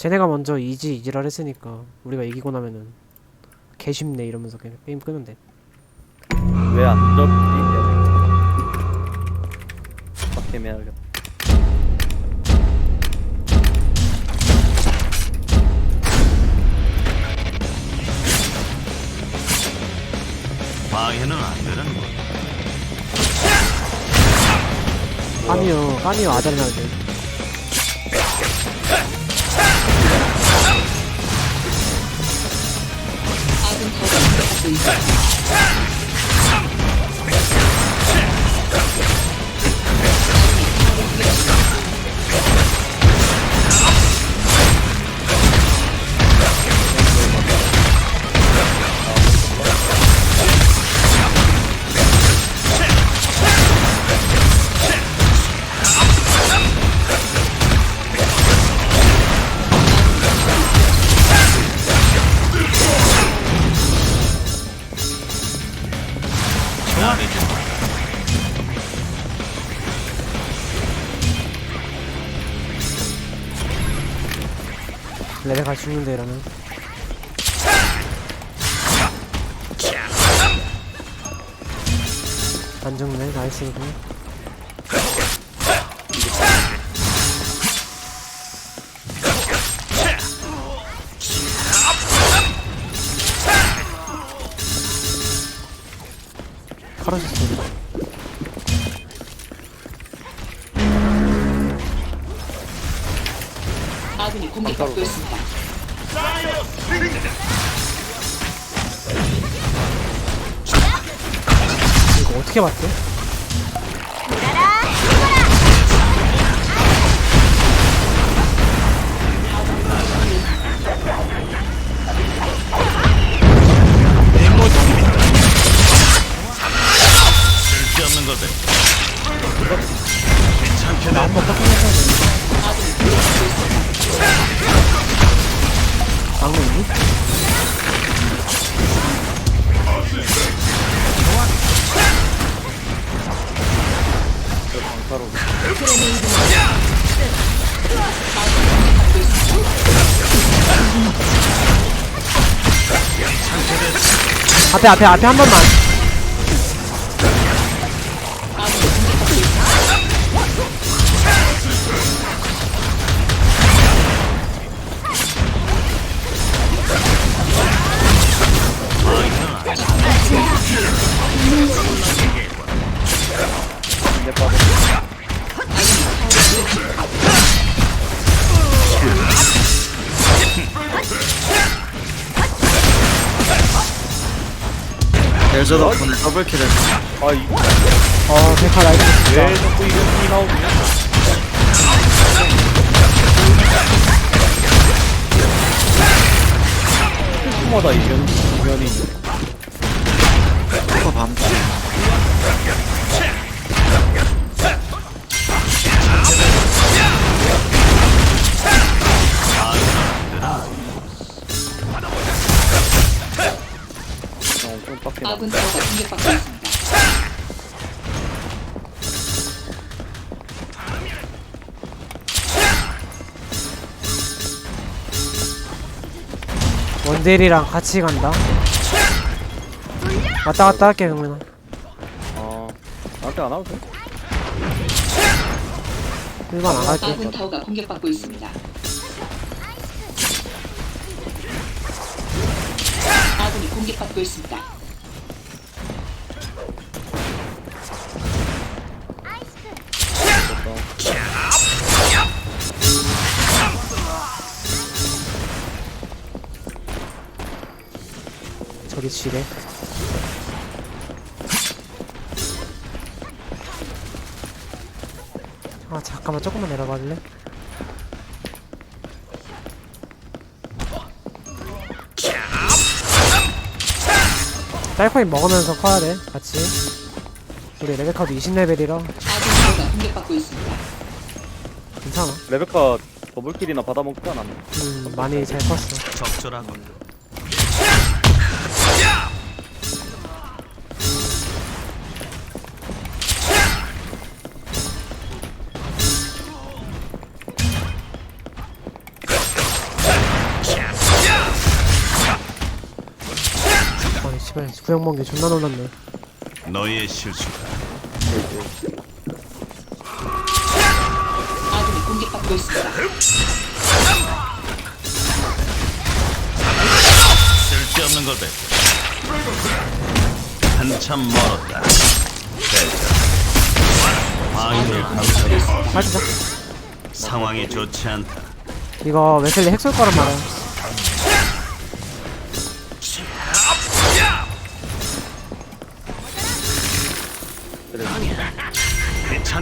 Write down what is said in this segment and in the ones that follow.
쟤네가 먼저 이지 이지랄 했으니까 우리가 이기고 나면은 개 쉽네 이러면서 그냥 게임 끄면 돼 왜안 접지? 빡겜 해야겠다. 방해는 안 되는 거. 까미요 까미요 아달나는데 공격받고 있습니다. 안 죽네 나이스 아군이 공격받고 있습니다. 어떻게 봤대? 앞에 앞에 앞에 한 번만 벨저 덕분에 더블킬을 아, 이, 어 데카 라이트 왜 진짜 자꾸 이런 이 나오지? 마다 이면, 원딜이랑 같이 간다 왔다 갔다 할게 그러면 어, 나한테 안 와도 돼? 일반 안 아군 타워가 공격받고 있습니다. 아군이 공격받고 있습니다. 지래 아 잠깐만 조금만 내려봐 줄래? 딸코인 먹으면서 커야 돼 같이 우리 레벨카도 20레벨이라 아군 타워가 공격받고 있습니다. 괜찮아 레베카 더블킬이나 받아먹지 않았나? 음 많이 잘 컸어 적절하고. 구형 먹은 게 존나 놀랐네 너희의 실수다. 아군이 공격받고 있습니다. 쓸데없는 걸 뱉어. 한참 멀었다. 방위를. 빠지자 상황이 좋지 않다. 이거 웨슬리 핵쏠 거란 말이야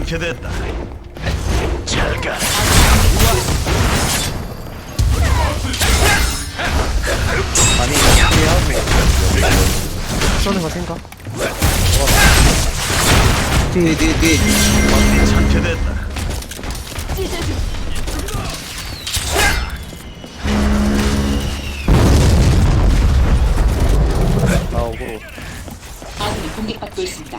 귀찮게 됐다. 잘 가. 아니 쏘는 거 생각 뒤, 뒤, 뒤. 귀찮게 됐다. 나오고 아군이 공격받고 있습니다.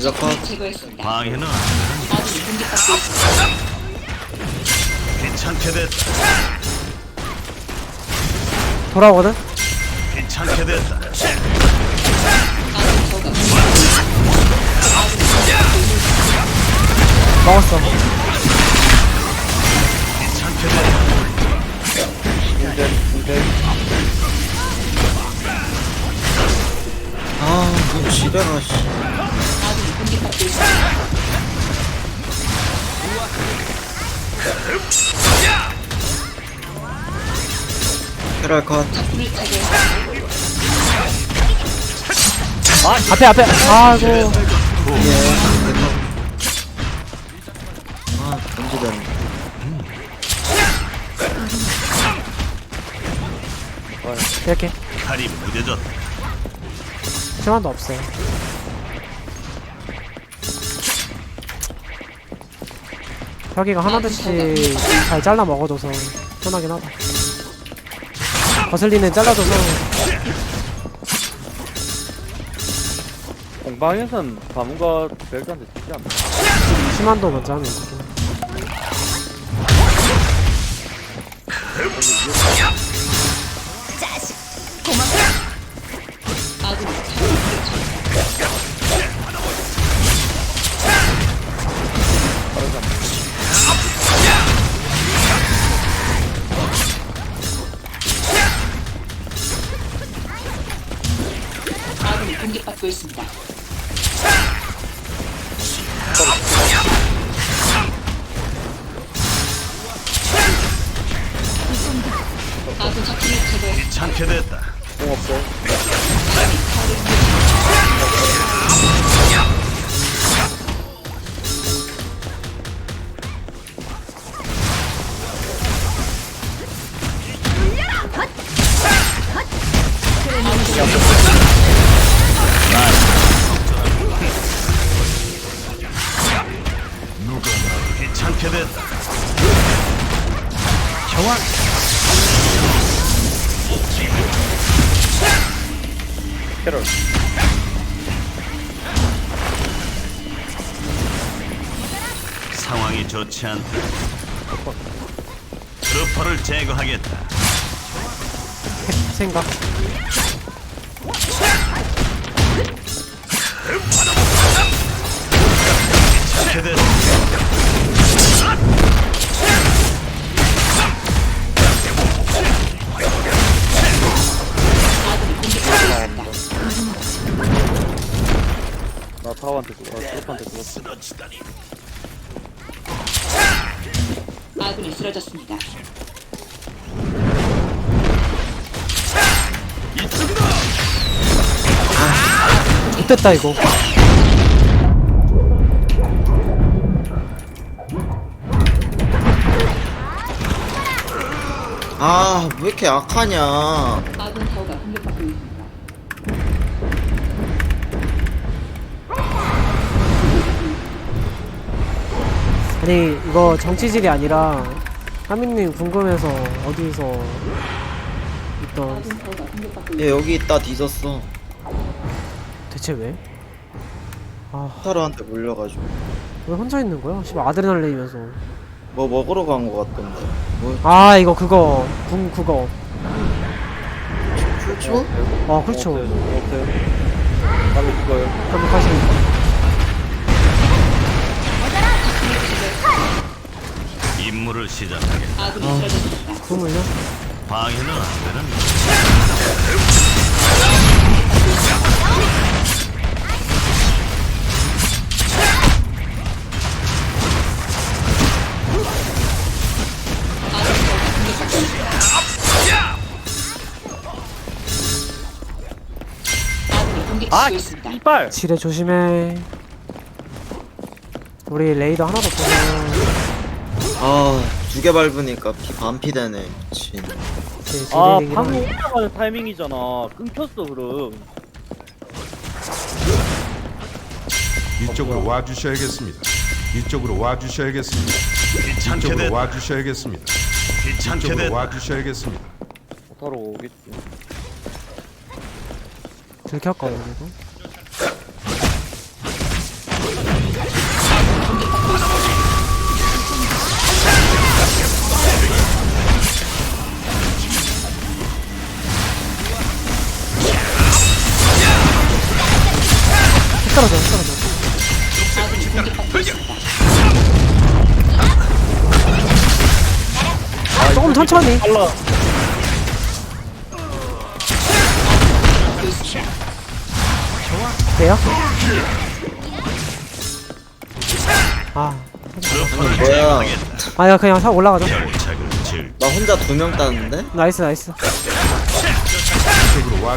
델저 컷. 제거했습니다. 방해는 안 아군이 공격받고 있습니다. 돼. 귀찮게 됐다. 돌아오거든? 귀찮게 됐다. 아군 타워가 공격받고 있습니다. 먹었어 귀찮게 됐다. 아, 뭐 지뢰가, 씨. 공격받고 있습니다. 컷. 불을 제거했습니다. 앞에 앞에 아이고 예. 아, 던지던. 이렇게 칼이 무뎌졌다. 시간도 없어요 혁이가 하나둘씩 잘 잘라 먹어줘서 편하긴 하다. 거슬리는 잘라줘서. 공방에선 가문과 별도한테 주지 않나? 심한도 먼저 하면 되긴 생각. 나 타워한테 죽어 아 트루프한테 죽었어 아군이 쓰러졌습니다. 됐다 이거 아, 왜 이렇게 약하냐. 아군 타워가 공격받고 있습니다. 아니 이거 정치질이 아니라 하민님 궁금해서 어디서 있던 아군 타워가 공격받고 얘 여기 있다 뒤졌어 대체 왜? 아, 타르한테 물려가지고 왜 혼자 있는 거야? 씨발 아드레날린이면서. 뭐 먹으러 간 거 같던데 뭐 아, 이거 그거 궁 그거. 그렇죠? 아, 그렇죠. 없어요. 빨리 죽어요. 완벽하십니다. 임무를 시작하겠다. 아군이 쓰러졌습니다. 궁을요? 방해는 안 되는 아. 이빨. 지뢰 조심해. 우리 레이더 하나도 없잖아. 아 두 개 밟으니까 피 반피 되네 미친 제 아, 방금 올라가는 타이밍이잖아. 끊겼어, 그럼. 이쪽으로 와 주셔야겠습니다. 이쪽으로 와 주셔야겠습니다. 귀찮게 이쪽으로 됐다. 와 주셔야겠습니다. 귀찮게 이쪽으로 됐다. 와 주셔야겠습니다. 못하러 오겠지. 들켰거든 이거. 떨어져, 떨어져. 천천히. 빨라. 돼요? 아, 뭐야. 제거하겠다. 아, 야 그냥 사 올라가자. 나 혼자 두 명 따는데? 나이스, 나이스. 이쪽으로.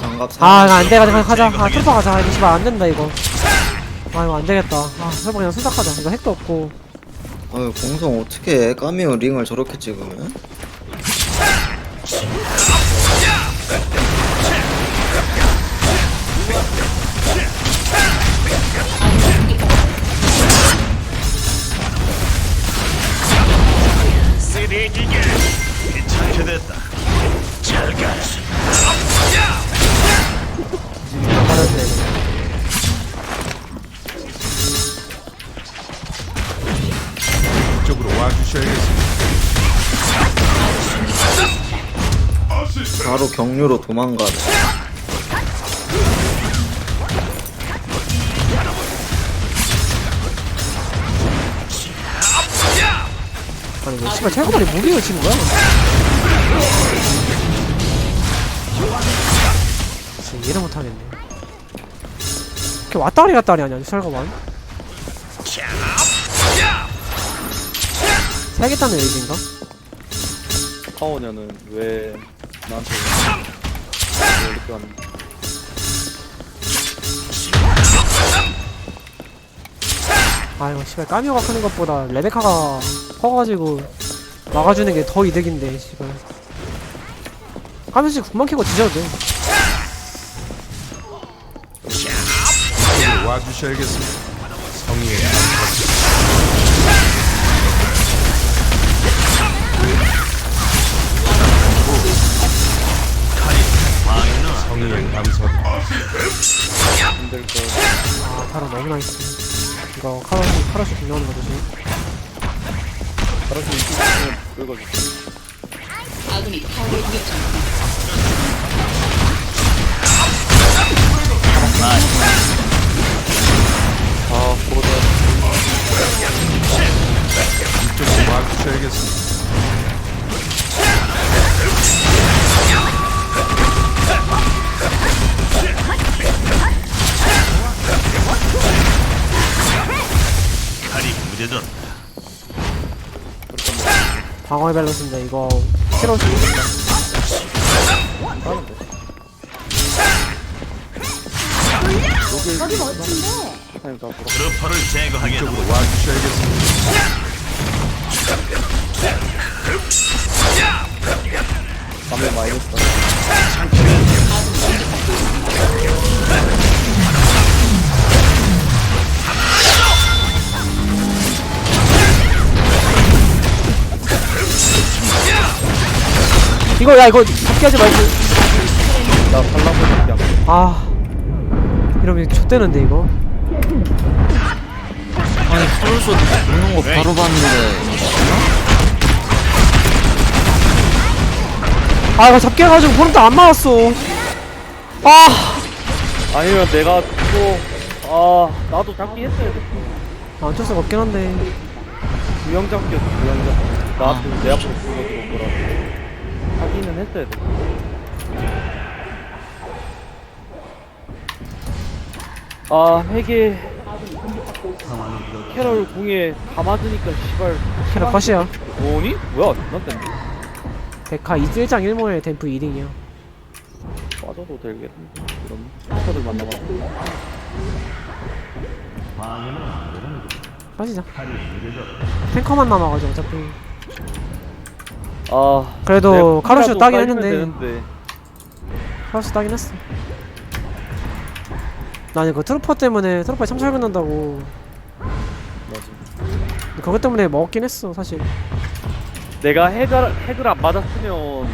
장갑 아, 이거 안 돼, 가자, 가자. 아, 트루퍼 가자. 이거 씨발 안 된다 이거. 아, 이거 안 되겠다. 아, 트루퍼 그냥 순삭하자. 이거 핵도 없고. 어휴 공성 어떻게 해 까미오 링을 저렇게 찍으면? 귀찮게 됐다. 잘가 와주셔야겠습니다. 바로 경류로 도망가네 아니, 왜 씨발 최고발이 무빙을 치는 거야? 진짜 이해를 못하겠네. 이렇게 왔다리 갔다리 하냐, 설거만. 살겠다는 의지인가? 타오냐는 왜 나한테 왜 이렇게 하는 아 이거 씨발 까미오가 크는 것보다 레베카가 커가지고 막아주는 게 더 이득인데 씨발 하면씩 군만 캐고 뒤져도 돼 와주셔야겠습니다. 성의의 감사합니다. 힘들 거. 아, 바로 너무 나이스. 이거 카로스, 카로스 중요한 거 조심. 알아서 이기면 긁어줄게. 아군이 타워를 공격 중입니다. 아, 그거다. 이쪽으로 와주셔야겠습니다. 방어의 밸런스인데 이거 새로울 수도 있다. 타임 다 돌아. 트로퍼를 제거하겠다. 이쪽으로 와주셔야겠습니다. 많이. 이거 야 이거 잡기 하지 말고 나 발라보 얘기함. 아 이러면 좆되는데 이거 아니 프로쇼 보는 거 바로 봤는데 아 이거 잡기 해가지고 보름달 안 맞았어 아 아니면 내가 또, 아, 나도 잡기 했어야 돼. 어쩔 수가 없긴 한데 두명 잡기였어, 두명 잡기. 나한테 내 앞으로 불러 들어온 거라. 했어야 돼. 아, 회계. 캐럴 궁에 다 맞으니까, 씨발. 캐럿 컷이야 뭐니? 뭐야, 존나 센데. 데카 1장 1모에 댐프 2등이야 빠져도 되겠는데. 그럼, 캐럴 만나봐. 빠지자 탱커만 남아가지고 어차피 아. 그래도 내 카루슈 콩이라도 따긴 했는데. 플러스 따긴 했어 나는 그 트루퍼 때문에 트루퍼에 참살 받는다고 맞아. 그것 때문에 먹었긴 했어 사실 내가 핵을, 핵을 안 맞았으면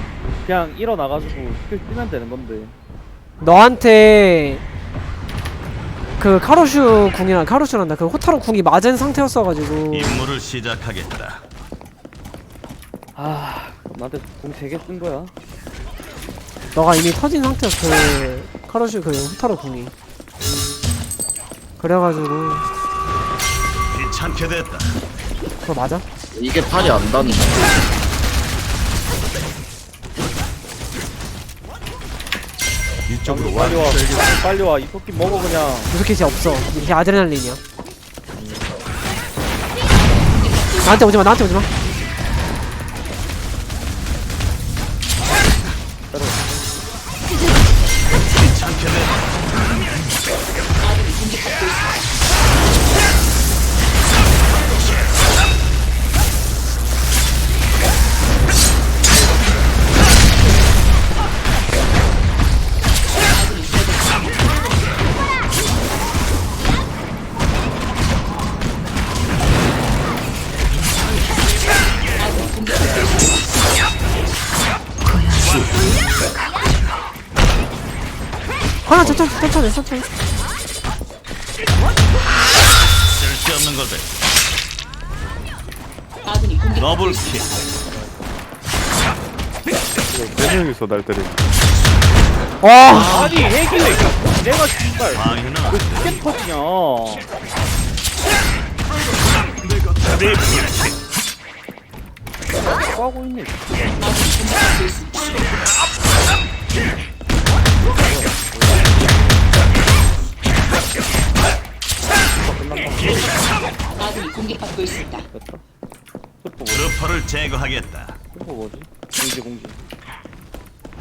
그냥 일어나가지고 스킬 쓰면 되는 건데 너한테 그 카루슈 궁이랑 카루슈란다 그 호타루 궁이 맞은 상태였어가지고 임무를 시작하겠다. 아 나한테 공 3개 쓴 거야. 너가 이미 터진 상태였어 그 카루슈 그 호타루 궁이. 그래가지고. 귀찮게 됐다. 그거 맞아? 이게 팔이 안 닿네 이쪽으로 빨리 와. 빨리 와 이 토끼 먹어 그냥. 무슨 이 없어. 이게 아드레날린이야. 나한테 오지마 나한테 오지마 하나 천천히 천천히 천천히 쓸데없는 것들. 아군이 공격 더블 킬. 네 명이서 날 때려 와 아니 핵이 내가 돼. 어떻게 터지냐 뭐 하고 있네 공격받고 있습니다. 공격받고 있습니다. 됐다 슈퍼 뭐지? 트루퍼를 제거하겠다. 슈퍼 뭐지? 공지 공지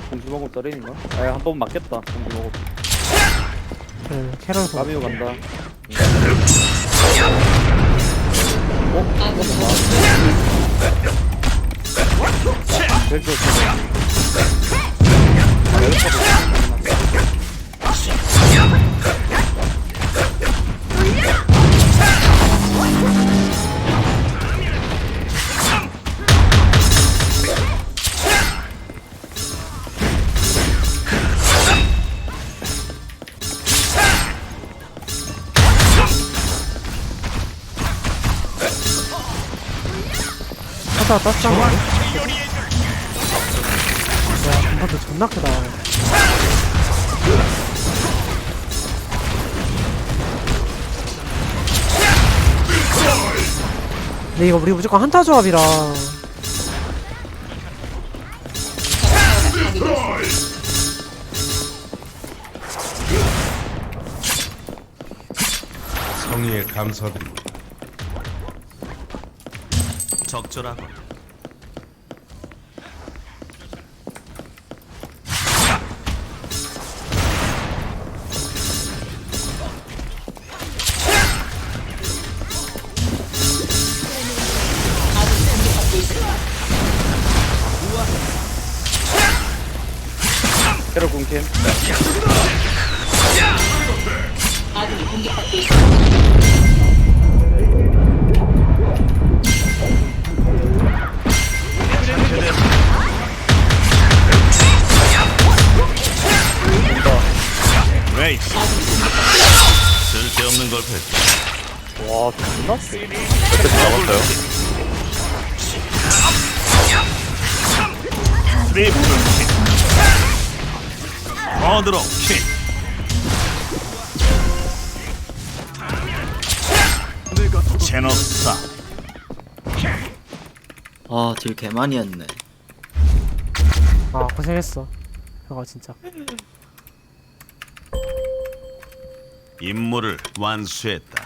공지 먹으면 떨어진가? 아한 번 맞겠다 공지 먹으면 그 캐럴 궁 까미오 간다 아군이 벨트 하다가 땄잖아 와 건파도 존나 크다 근데 이거 우리 무조건 한타 조합이라 성의에 감사드립니다. 적절하고. 팀. 레이스 쓸데없는 걸 뺐다 와, 존나 세. 잡았어요. 트리플 어드로 킥 제노스타 아, 딜 개많이 했네. 아 고생했어. 형아 진짜. 임무를 완수했다